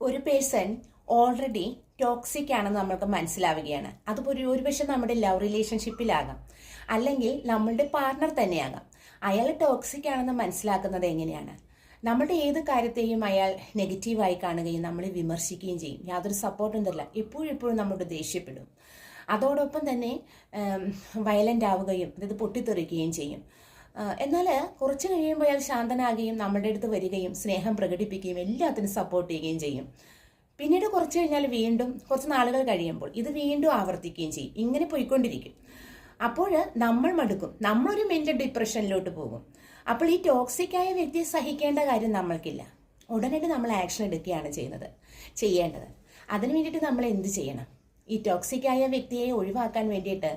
ഒരു person already toxic ആണെന്ന് നമ്മൾക്ക് മനസ്സിലാവുകയാണ്. അത് ഒരു ഒരുപക്ഷെ നമ്മുടെ ലവ് റിലേഷൻഷിപ്പിലാകാം അല്ലെങ്കിൽ നമ്മളുടെ പാർട്ണർ തന്നെയാകാം. അയാൾ ടോക്സിക് ആണെന്ന് മനസ്സിലാക്കുന്നത് എങ്ങനെയാണ്? നമ്മുടെ ഏത് കാര്യത്തെയും അയാൾ നെഗറ്റീവായി കാണുകയും നമ്മളെ വിമർശിക്കുകയും ചെയ്യും. യാതൊരു സപ്പോർട്ടും തരില്ല. എപ്പോഴും എപ്പോഴും നമ്മളോട് ദേഷ്യപ്പെടും. അതോടൊപ്പം തന്നെ വയലന്റ് ആവുകയും അതായത് പൊട്ടിത്തെറിക്കുകയും ചെയ്യും. എന്നാൽ കുറച്ച് കഴിയുമ്പോൾ അയാൾ ശാന്തനാകുകയും നമ്മുടെ അടുത്ത് വരികയും സ്നേഹം പ്രകടിപ്പിക്കുകയും എല്ലാത്തിനും സപ്പോർട്ട് ചെയ്യുകയും ചെയ്യും. പിന്നീട് കുറച്ച് കഴിഞ്ഞാൽ വീണ്ടും കുറച്ച് നാളുകൾ കഴിയുമ്പോൾ ഇത് വീണ്ടും ആവർത്തിക്കുകയും ചെയ്യും. ഇങ്ങനെ പോയിക്കൊണ്ടിരിക്കും. അപ്പോൾ നമ്മൾ മടുക്കും. നമ്മളൊരു മെന്റൽ ഡിപ്രഷനിലോട്ട് പോകും. അപ്പോൾ ഈ ടോക്സിക് ആയ വ്യക്തിയെ സഹിക്കേണ്ട കാര്യം നമ്മൾക്കില്ല. ഉടനടി നമ്മൾ ആക്ഷൻ എടുക്കുകയാണ് ചെയ്യുന്നത്. ചെയ്യേണ്ടത്. അതിനു വേണ്ടിയിട്ട് നമ്മൾ എന്ത് ചെയ്യണം? ഈ ടോക്സിക് ആയ വ്യക്തിയെ ഒഴിവാക്കാൻ വേണ്ടിയിട്ട്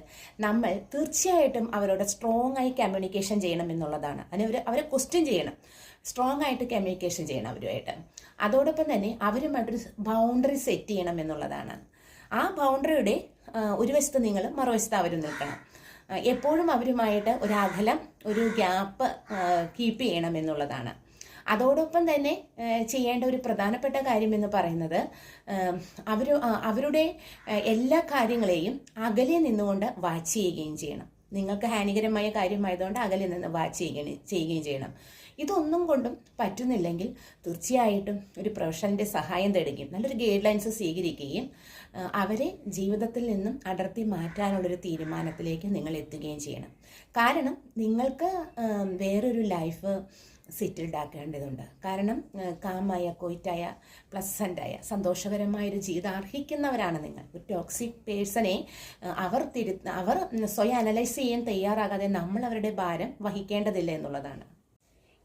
നമ്മൾ തീർച്ചയായിട്ടും അവരോട് സ്ട്രോങ് ആയി കമ്മ്യൂണിക്കേഷൻ ചെയ്യണം എന്നുള്ളതാണ്. അതിന് അവർ അവരെ ക്വസ്റ്റ്യൻ ചെയ്യണം. സ്ട്രോങ് ആയിട്ട് കമ്മ്യൂണിക്കേഷൻ ചെയ്യണം അവരുമായിട്ട്. അതോടൊപ്പം തന്നെ അവരുമായിട്ടൊരു ബൗണ്ടറി സെറ്റ് ചെയ്യണം എന്നുള്ളതാണ്. ആ ബൗണ്ടറിയുടെ ഒരു വശത്ത് നിങ്ങൾ മറുവശത്ത് അവരും നിൽക്കണം. എപ്പോഴും അവരുമായിട്ട് ഒരു അകലം ഒരു ഗ്യാപ്പ് കീപ്പ് ചെയ്യണം എന്നുള്ളതാണ്. അതോടൊപ്പം തന്നെ ചെയ്യേണ്ട ഒരു പ്രധാനപ്പെട്ട കാര്യം എന്ന് പറയുന്നത് അവർ അവരുടെ എല്ലാ കാര്യങ്ങളെയും അകലെ നിന്നുകൊണ്ട് വാച്ച് ചെയ്യുകയും ചെയ്യണം. നിങ്ങൾക്ക് ഹാനികരമായ കാര്യമായതുകൊണ്ട് അകലെ നിന്ന് വാച്ച് ചെയ്യുകയും ചെയ്യുകയും ചെയ്യണം. ഇതൊന്നും കൊണ്ടും പറ്റുന്നില്ലെങ്കിൽ തീർച്ചയായിട്ടും ഒരു പ്രൊഫഷണലിന്റെ സഹായം തേടുകയും നല്ലൊരു ഗൈഡ് ലൈൻസ് സ്വീകരിക്കുകയും അവരെ ജീവിതത്തിൽ നിന്നും അടർത്തി മാറ്റാനുള്ളൊരു തീരുമാനത്തിലേക്ക് നിങ്ങൾ എത്തുകയും ചെയ്യണം. കാരണം നിങ്ങൾക്ക് വേറൊരു ലൈഫ് സെറ്റിൽഡ് ആക്കേണ്ടതുണ്ട് കാരണം കാമായ കൊയ്റ്റായ പ്ലസന്റായ സന്തോഷകരമായ ഒരു ജീവിതം അർഹിക്കുന്നവരാണ് നിങ്ങൾ. ഒരു ടോക്സിക് പേഴ്സണെ അവർ തിരു അവർ സ്വയം അനലൈസ് ചെയ്യാൻ തയ്യാറാകാതെ നമ്മൾ അവരുടെ ഭാരം വഹിക്കേണ്ടതില്ല എന്നുള്ളതാണ്.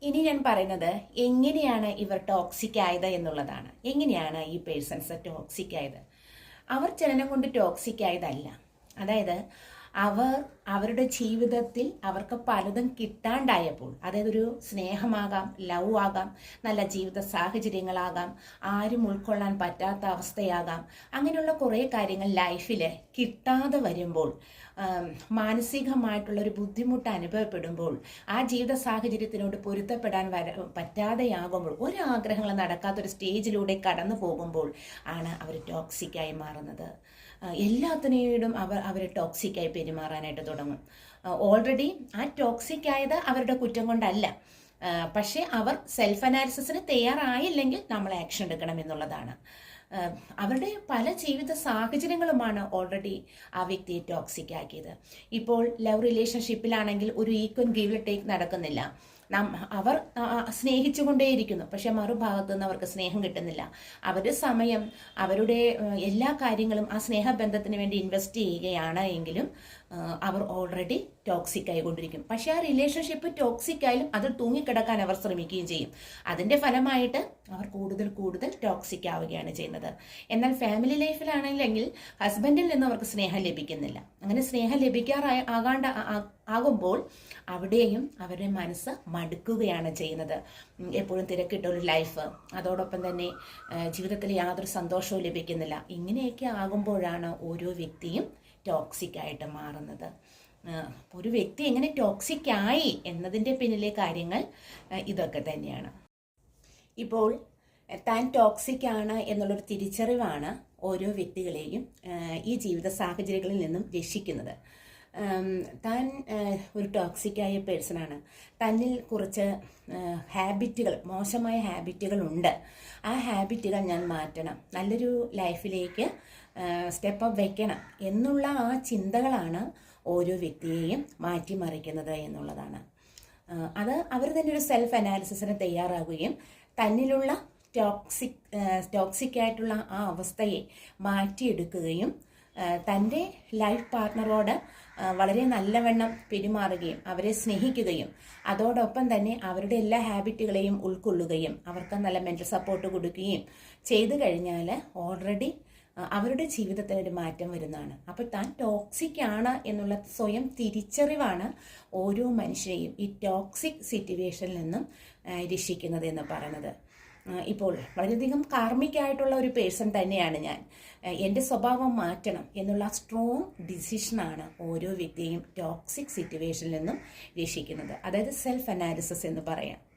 ഇനി ഞാൻ പറയുന്നത് എങ്ങനെയാണ് ഇവർ ടോക്സിക് ആയത് എന്നുള്ളതാണ്. എങ്ങനെയാണ് ഈ പേഴ്സൺസ് ടോക്സിക് ആയത് അവർ ചലനം കൊണ്ട് ടോക്സിക് ആയതല്ല അതായത് അവർ അവരുടെ ജീവിതത്തിൽ അവർക്ക് പലതും കിട്ടാണ്ടായപ്പോൾ അതായത് ഒരു സ്നേഹമാകാം ലവ് ആകാം നല്ല ജീവിത സാഹചര്യങ്ങളാകാം ആരും ഉൾക്കൊള്ളാൻ പറ്റാത്ത അവസ്ഥയാകാം അങ്ങനെയുള്ള കുറേ കാര്യങ്ങൾ ലൈഫിൽ കിട്ടാതെ വരുമ്പോൾ മാനസികമായിട്ടുള്ളൊരു ബുദ്ധിമുട്ട് അനുഭവപ്പെടുമ്പോൾ ആ ജീവിത സാഹചര്യത്തിനോട് പൊരുത്തപ്പെടാൻ വര പറ്റാതെയാകുമ്പോൾ ഒരു ആഗ്രഹങ്ങൾ നടക്കാത്തൊരു സ്റ്റേജിലൂടെ കടന്നു പോകുമ്പോൾ ആണ് അവർ ടോക്സിക്കായി മാറുന്നത്. എല്ലാത്തിനോടും അവർ അവർ ടോക്സിക്കായി പെരുമാറാനായിട്ട് തുടങ്ങും ഓൾറെഡി ആ ടോക്സിക് ആയത് അവരുടെ കുറ്റം കൊണ്ടല്ല. പക്ഷേ അവർ സെൽഫ് അനാലിസിസിന് തയ്യാറായില്ലെങ്കിൽ നമ്മൾ ആക്ഷൻ എടുക്കണം എന്നുള്ളതാണ്. അവരുടെ പല ജീവിത സാഹചര്യങ്ങളുമാണ് ഓൾറെഡി ആ വ്യക്തിയെ ടോക്സിക് ആക്കിയത്. ഇപ്പോൾ ലവ് റിലേഷൻഷിപ്പിലാണെങ്കിൽ ഒരു ഈക്വൻ ഗീവ് ടേക്ക് നടക്കുന്നില്ല. നാം അവർ സ്നേഹിച്ചുകൊണ്ടേയിരിക്കുന്നു പക്ഷെ മറുഭാഗത്തു നിന്ന് അവർക്ക് സ്നേഹം കിട്ടുന്നില്ല. അവരുടെ സമയം അവരുടെ എല്ലാ കാര്യങ്ങളും ആ സ്നേഹബന്ധത്തിന് വേണ്ടി ഇൻവെസ്റ്റ് ചെയ്യുകയാണ് എങ്കിലും അവർ ഓൾറെഡി ടോക്സിക് ആയിക്കൊണ്ടിരിക്കും. പക്ഷെ ആ റിലേഷൻഷിപ്പ് ടോക്സിക് ആയാലും അതിൽ തൂങ്ങിക്കിടക്കാൻ അവർ ശ്രമിക്കുകയും ചെയ്യും. അതിന്റെ ഫലമായിട്ട് അവർ കൂടുതൽ കൂടുതൽ ടോക്സിക് ആവുകയാണ് ചെയ്യുന്നത്. എന്നാൽ ഫാമിലി ലൈഫിലാണെങ്കിൽ ഹസ്ബൻഡിൽ നിന്ന് അവർക്ക് സ്നേഹം ലഭിക്കുന്നില്ല. അങ്ങനെ സ്നേഹം ലഭിക്കാറായ ആകാണ്ട ആകുമ്പോൾ അവിടെയും അവരുടെ മനസ്സ് മടുക്കുകയാണ് ചെയ്യുന്നത്. എപ്പോഴും തിരക്കിട്ട ഒരു ലൈഫ് അതോടൊപ്പം തന്നെ ജീവിതത്തിൽ യാതൊരു സന്തോഷവും ലഭിക്കുന്നില്ല. ഇങ്ങനെയൊക്കെ ആകുമ്പോഴാണ് ഓരോ വ്യക്തിയും ടോക്സിക് ആയിട്ട് മാറുന്നത്. ഒരു വ്യക്തി എങ്ങനെ ടോക്സിക് ആയി എന്നതിന്റെ പിന്നിലെ കാര്യങ്ങൾ ഇതൊക്കെ തന്നെയാണ്. ഇപ്പോൾ താൻ ടോക്സിക് ആണ് എന്നുള്ളൊരു തിരിച്ചറിവാണ് ഓരോ വ്യക്തികളെയും ഈ ജീവിത സാഹചര്യങ്ങളിൽ നിന്നും രക്ഷിക്കുന്നത്. താൻ ഒരു ടോക്സിക്കായ പേഴ്സണാണ് തന്നിൽ കുറച്ച് ഹാബിറ്റുകൾ മോശമായ ഹാബിറ്റുകൾ ഉണ്ട്. ആ ഹാബിറ്റുകൾ ഞാൻ മാറ്റണം. നല്ലൊരു ലൈഫിലേക്ക് സ്റ്റെപ്പ് അപ്പ് വെക്കണം എന്നുള്ള ആ ചിന്തകളാണ് ഓരോ വ്യക്തിയെയും മാറ്റിമറിക്കുന്നത് എന്നുള്ളതാണ്. അത് അവർ തന്നെ ഒരു സെൽഫ് അനാലിസിസിന് തയ്യാറാകുകയും തന്നിലുള്ള ടോക്സിക് ടോക്സിക് ആയിട്ടുള്ള ആ അവസ്ഥയെ മാറ്റിയെടുക്കുകയും തന്റെ ലൈഫ് പാർട്ട്ണറോട് വളരെ നല്ലവണ്ണം പെരുമാറുകയും അവരെ സ്നേഹിക്കുകയും അതോടൊപ്പം തന്നെ അവരുടെ എല്ലാ ഹാബിറ്റുകളെയും ഉൾക്കൊള്ളുകയും അവർക്ക് നല്ല മെന്റൽ സപ്പോർട്ട് കൊടുക്കുകയും ചെയ്തു കഴിഞ്ഞാൽ ഓൾറെഡി അവരുടെ ജീവിതത്തിൽ ഒരു മാറ്റം വരുന്നതാണ്. അപ്പോൾ താൻ ടോക്സിക് ആണ് എന്നുള്ള സ്വയം തിരിച്ചറിവാണ് ഓരോ മനുഷ്യരെയും ഈ ടോക്സിക് സിറ്റുവേഷനിൽ നിന്നും രക്ഷിക്കുന്നത് എന്ന് പറയുന്നത്. ഇപ്പോൾ വളരെയധികം കാർമിക്കായിട്ടുള്ള ഒരു പേഴ്സൺ തന്നെയാണ് ഞാൻ. എന്റെ സ്വഭാവം മാറ്റണം എന്നുള്ള സ്ട്രോങ് ഡിസിഷനാണ് ഓരോ വ്യക്തിയെയും ടോക്സിക് സിറ്റുവേഷനിൽ നിന്നും രക്ഷിക്കുന്നത്. അതായത് സെൽഫ് അനാലിസിസ് എന്ന് പറയാം.